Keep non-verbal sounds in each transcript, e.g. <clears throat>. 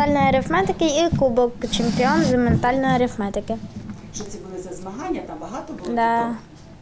ментальної арифметики і кубок чемпіон з ментальної арифметики. Що це були за змагання? Там багато було Да, діток?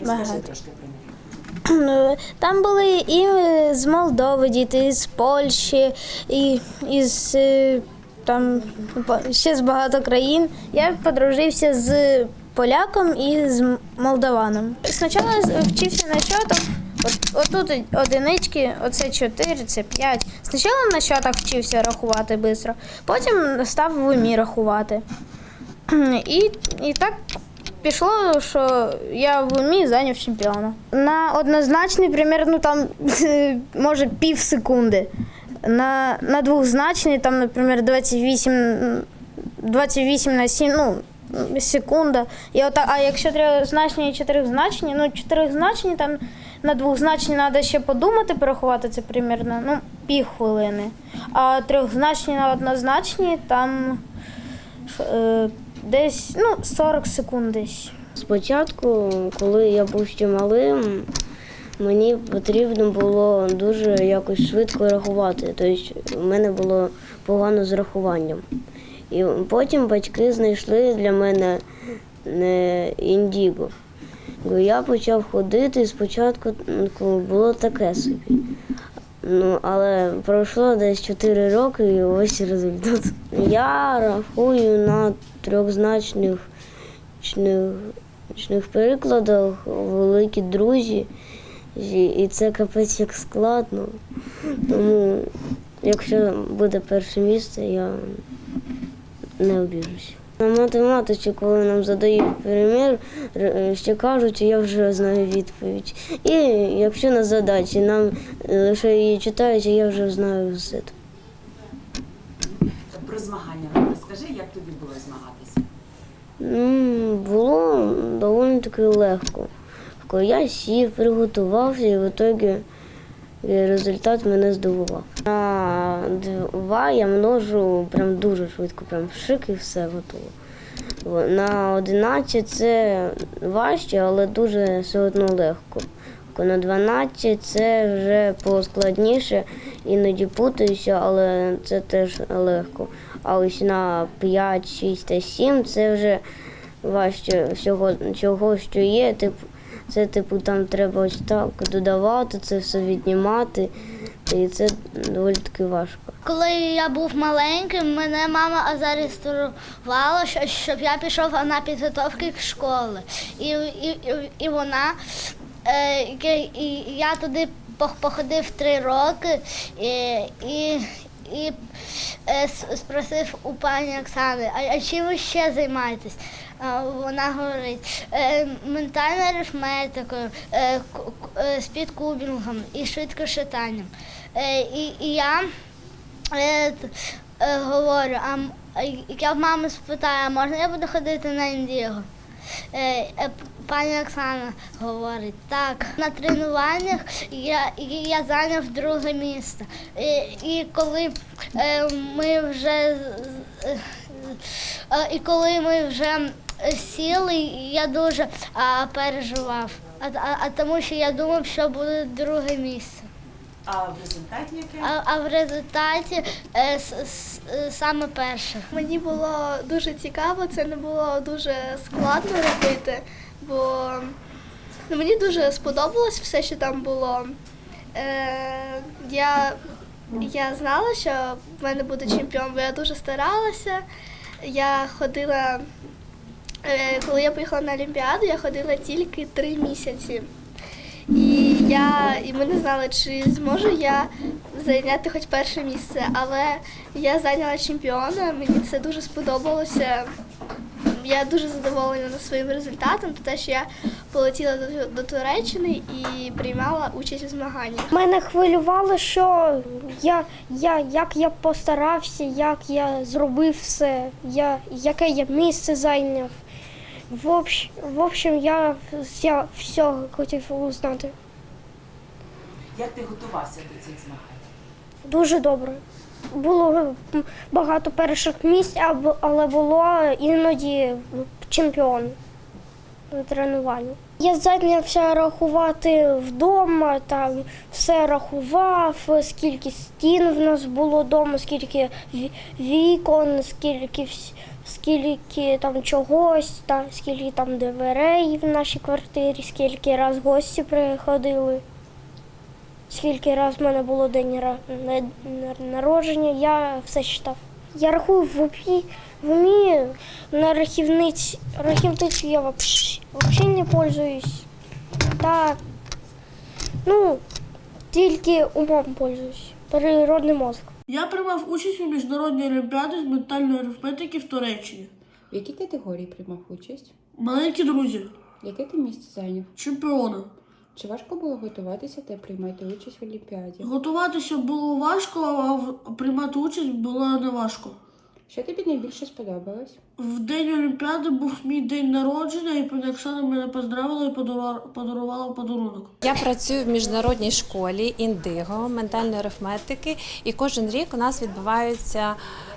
Розкажи багато. трошки про них. <clears throat> Ну, Там були і з Молдови діти, і з Польщі, і із е, там по- ще з багато країн. Я подружився з поляком і з молдаваном. Спочатку вчився на чотах. От, отут одинички, оце чотири, це п'ять. Спочатку на чотах вчився рахувати швидко, потім став в умі рахувати. І, і так пішло, що я в умі зайняв чемпіона. На однозначний, примерно там <laughs> може пів секунди. На, на двохзначний, там, наприклад, 28, 28 на 7, ну, секунда. І ота, а якщо трьохзначні і чотиризначні, ну чотиризначні там на двохзначні треба ще подумати, порахувати це примерно ну, пів хвилини. А трьохзначні на однозначні там е, десь ну, 40 секунд десь. Спочатку, коли я був ще малим, мені потрібно було дуже якось швидко рахувати. Тобто в мене було погано з рахуванням. І потім батьки знайшли для мене індіго. Бо Я почав ходити, спочатку ну, було таке собі. Ну, але пройшло десь 4 роки і ось результат. Я рахую на трьохзначних чних, чних прикладах великі друзі. І це капець як складно. Тому якщо буде перше місце, я не обіжуся. На математиці, коли нам задають примір, ще кажуть, я вже знаю відповідь. І якщо на задачі нам лише її читають, я вже знаю все. Про змагання розкажи, як тобі було змагатися? Ну, було доволі таки легко. Я сів, приготувався, і в итогі результат мене здивував. На два я множу прям дуже швидко, прям шик і все готово. На 11 це важче, але дуже все одно легко. На 12 це вже поскладніше, іноді путаюся, але це теж легко. А ось на 5, 6 та 7 це вже важче всього, чого, що є. Типу, це типу там треба ось так додавати, це все віднімати. І це доволі таки важко. Коли я був маленьким, мене мама зареєструвала, щоб я пішов на підготовки школи. І, і, і, вона е, і- я туди пох- походив три роки і, і, і е, спросив у пані Оксани, а чим ви ще займаєтесь? Вона говорить е, ментальною арифметикою, е, к- е, спідкубінгом і швидкошитанням. Е, і, і я е, е, говорю, а я в мами спитаю, а можна я буду ходити на індіго? Е, е, пані Оксана говорить, так. На тренуваннях я, я зайняв друге місце. І, і коли е, ми вже е, е, і коли ми вже сіли, я дуже а, переживав. А, а, а тому що я думав, що буде друге місце. А в результаті яке? А, а в результаті е, с, с, саме перше. Мені було дуже цікаво, це не було дуже складно робити, бо ну, мені дуже сподобалось все, що там було. Е, я, я знала, що в мене буде чемпіон, бо я дуже старалася. Я ходила, коли я поїхала на Олімпіаду, я ходила тільки три місяці. І я і ми не знали, чи зможу я зайняти хоч перше місце, але я зайняла чемпіона. Мені це дуже сподобалося. Я дуже задоволена своїм результатом, те, що я полетіла до, до Туреччини і приймала участь у змаганнях. Мене хвилювало, що я, я, як я постарався, як я зробив все, я, яке я місце зайняв. В, общ, в общем, я все, все хотів узнати. Як ти готувався до цих змагань? Дуже добре. Було багато перших місць, але було іноді чемпіон на тренуванні. Я зайнявся рахувати вдома, там все рахував, скільки стін в нас було вдома, скільки вікон, скільки, скільки там чогось, та, скільки там дверей в нашій квартирі, скільки раз гості приходили. Скільки раз в мене було день народження, я все читав. Я рахую в УПІ, в УМІ на рахівниці, рахівниці я взагалі не пользуюсь. Так, ну, тільки умом пользуюсь. Природний мозок. Я приймав участь у міжнародній олімпіаді з ментальної арифметики в Туреччині. В якій категорії приймав участь? Маленькі друзі, Яке ти місце зайняв? чемпіони. Чи важко було готуватися та приймати участь в Олімпіаді? Готуватися було важко, а в- приймати участь було не важко. Що тобі найбільше сподобалось? В день Олімпіади був мій день народження, і пані Оксана мене поздравила і подарувала, подарувала подарунок. Я працюю в міжнародній школі індиго ментальної арифметики, і кожен рік у нас відбуваються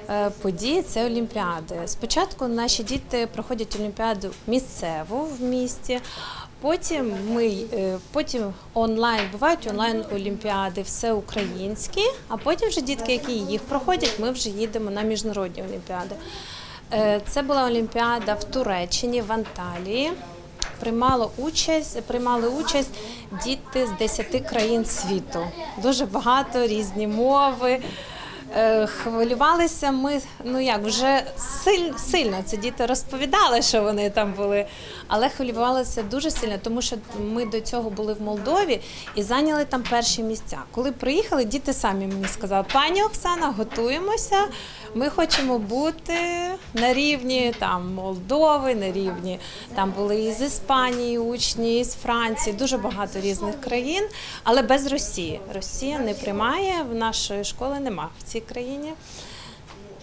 е, події. Це олімпіади. Спочатку наші діти проходять олімпіаду місцеву в місті. Потім ми е, потім онлайн бувають онлайн олімпіади, все українські. А потім вже дітки, які їх проходять, ми вже їдемо на міжнародні олімпіади. Е, Це була олімпіада в Туреччині, в Анталії. Приймало участь, приймали участь діти з 10 країн світу. Дуже багато різні мови. Е, Хвилювалися ми, ну як вже сильно, сильно це діти розповідали, що вони там були, але хвилювалися дуже сильно, тому що ми до цього були в Молдові і зайняли там перші місця. Коли приїхали, діти самі мені сказали: пані Оксана, готуємося. Ми хочемо бути на рівні там Молдови, на рівні там були із Іспанії учні, із Франції, дуже багато різних країн, але без Росії. Росія не приймає в нашої школи нема в цій країні.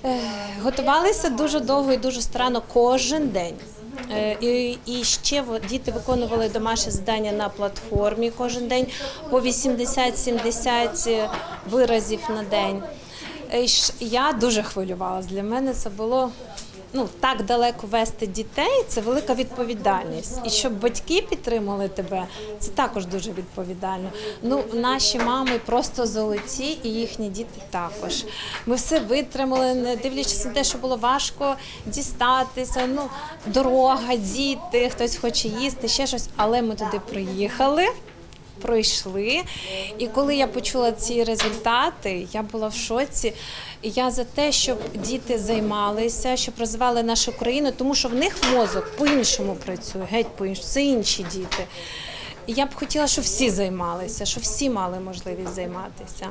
Е, Готувалися дуже довго і дуже старанно кожен день. Е, І, ще діти виконували домашні завдання на платформі кожен день по 80-70 виразів на день. Е, Я дуже хвилювалася. Для мене це було ну так далеко вести дітей. Це велика відповідальність. І щоб батьки підтримали тебе, це також дуже відповідально. Ну, наші мами просто золоті, і їхні діти також. Ми все витримали, не дивлячись на те, що було важко дістатися. Ну, дорога, діти, хтось хоче їсти, ще щось. Але ми туди приїхали пройшли. І коли я почула ці результати, я була в шоці. Я за те, щоб діти займалися, щоб розвивали нашу країну, тому що в них мозок по-іншому працює, геть по-іншому. Це інші діти. Я б хотіла, щоб всі займалися, щоб всі мали можливість займатися.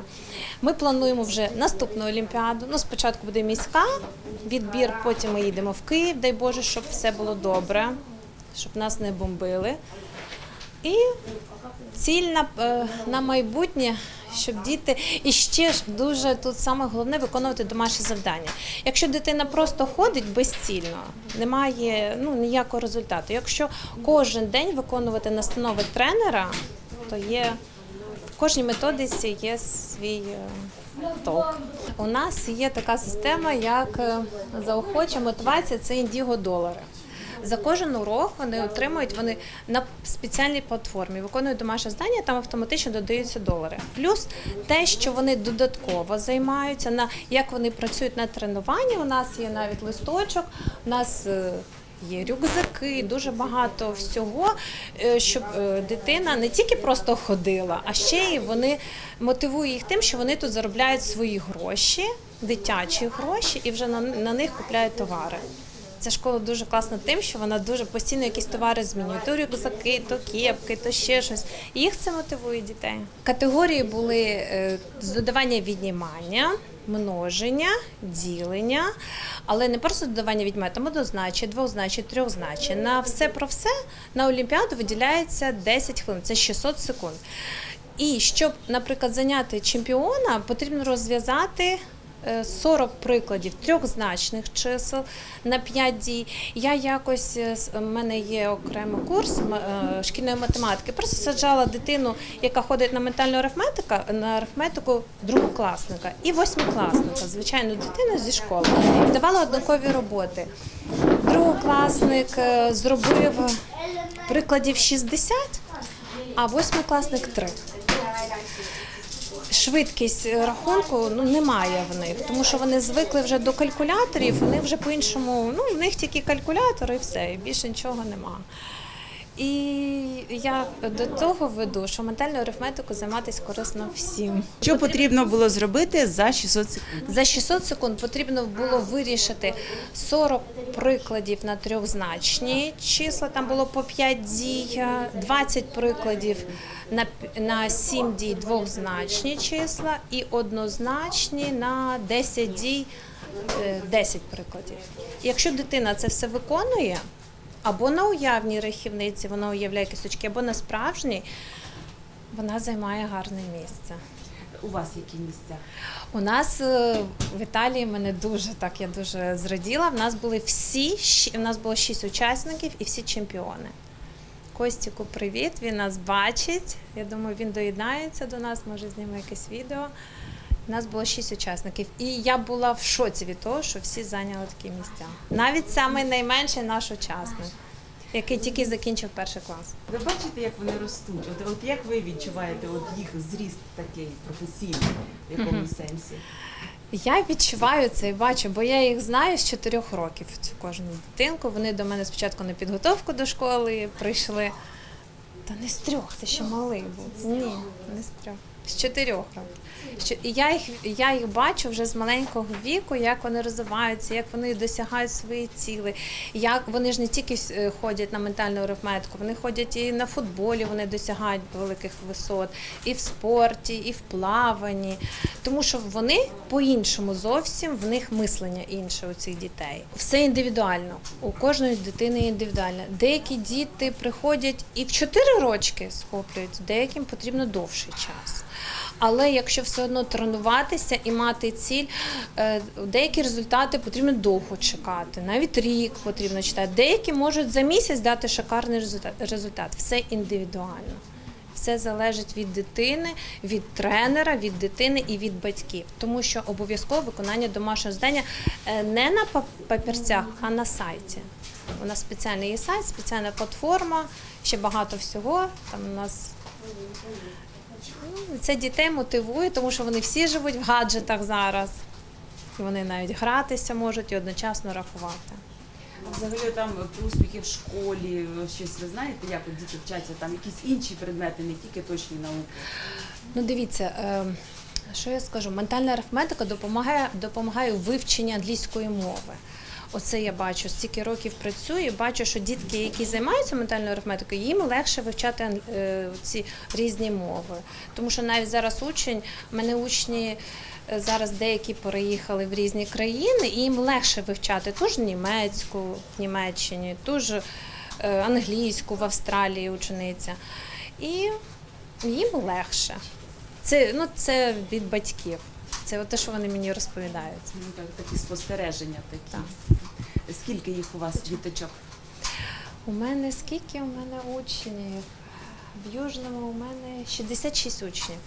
Ми плануємо вже наступну олімпіаду. Ну, спочатку буде міська відбір, потім ми їдемо в Київ, дай Боже, щоб все було добре, щоб нас не бомбили. І ціль на, е, на майбутнє, щоб діти і ще ж дуже тут саме головне виконувати домашні завдання. Якщо дитина просто ходить безцільно, немає ну, ніякого результату. Якщо кожен день виконувати настанови тренера, то є в кожній методиці є свій е, толк. У нас є така система, як е, заохоча мотивація це індіго долари. За кожен урок вони отримують вони на спеціальній платформі, виконують домашнє завдання, там автоматично додаються долари. Плюс те, що вони додатково займаються, на як вони працюють на тренуванні. У нас є навіть листочок, у нас е, є рюкзаки, дуже багато всього, е, щоб е, дитина не тільки просто ходила, а ще й вони мотивують їх тим, що вони тут заробляють свої гроші, дитячі гроші, і вже на, на них купляють товари. Ця школа дуже класна тим, що вона дуже постійно якісь товари змінює. То рюкзаки, то кепки, то ще щось. І їх це мотивує дітей. Категорії були е, з додавання віднімання, множення, ділення, але не просто додавання віднімання, там однозначі, двозначі, трьохзначі. На все про все на Олімпіаду виділяється 10 хвилин, це 600 секунд. І щоб, наприклад, зайняти чемпіона, потрібно розв'язати 40 прикладів трьохзначних чисел на 5 дій. Я якось е, в мене є окремий курс е, шкільної математики. Просто саджала дитину, яка ходить на ментальну арифметика, на арифметику другокласника і восьмикласника, звичайну дитину зі школи. І давала однакові роботи. Другокласник е, зробив прикладів 60, а восьмикласник 3. Швидкість рахунку ну немає в них, тому що вони звикли вже до калькуляторів. Вони вже по-іншому, ну в них тільки калькулятор і все, і більше нічого нема. І я до того веду, що ментальною арифметикою займатися корисно всім. Що потрібно було зробити за 600 секунд? За 600 секунд потрібно було вирішити 40 прикладів на трьохзначні числа. Там було по 5 дій, 20 прикладів на, на 7 дій двохзначні числа і однозначні на 10 дій е, 10 прикладів. Якщо дитина це все виконує, або на уявній рахівниці вона уявляє кісточки, або на справжній, вона займає гарне місце. У вас які місця? У нас е, в Італії мене дуже так, я дуже зраділа. В нас були всі, у нас було шість учасників і всі чемпіони. Костіку, привіт, він нас бачить. Я думаю, він доєднається до нас, може зніме якесь відео. У нас було шість учасників. І я була в шоці від того, що всі зайняли такі місця. Навіть самий найменший наш учасник, який тільки закінчив перший клас. Ви бачите, як вони ростуть? От, от як ви відчуваєте от їх зріст такий професійний, в якому сенсі? Я відчуваю це і бачу, бо я їх знаю з чотирьох років. Цю кожну дитинку. Вони до мене спочатку на підготовку до школи прийшли. Та не з трьох, ти ще малий був. Ні, не з трьох. З чотирьох років. Що- І я їх, я їх бачу вже з маленького віку, як вони розвиваються, як вони досягають свої ціли. Як вони ж не тільки е, ходять на ментальну арифметику, вони ходять і на футболі, вони досягають великих висот, і в спорті, і в плаванні. Тому що вони по-іншому зовсім в них мислення інше у цих дітей. Все індивідуально. У кожної дитини індивідуально. Деякі діти приходять і в 4 рочки схоплюють, деяким потрібно довший час. Але якщо все одно тренуватися і мати ціль, е, деякі результати потрібно довго чекати, навіть рік потрібно читати. Деякі можуть за місяць дати шикарний результат. Все індивідуально. Все залежить від дитини, від тренера, від дитини і від батьків, тому що обов'язково виконання домашнього завдання е, не на пап- папірцях, а на сайті. У нас спеціальний є сайт, спеціальна платформа, ще багато всього. Там у нас Це дітей мотивує, тому що вони всі живуть в гаджетах зараз. І вони навіть гратися можуть і одночасно рахувати. Взагалі там про успіхи в школі, щось ви знаєте, як от діти вчаться, там якісь інші предмети, не тільки точні науки. Ну, дивіться, е, що я скажу? Ментальна арифметика допомагає, допомагає у вивченні англійської мови. Оце я бачу, стільки років працюю, бачу, що дітки, які займаються ментальною арифметикою, їм легше вивчати е, ці різні мови. Тому що навіть зараз учень, мене учні е, зараз деякі переїхали в різні країни, і їм легше вивчати ту ж німецьку в Німеччині, ту ж е, англійську в Австралії учениця. І їм легше. Це, ну, це від батьків. Це от те, що вони мені розповідають. Ну, так, такі спостереження такі. Так. Скільки їх у вас діточок? У мене скільки у мене учнів? В Южному у мене 66 учнів.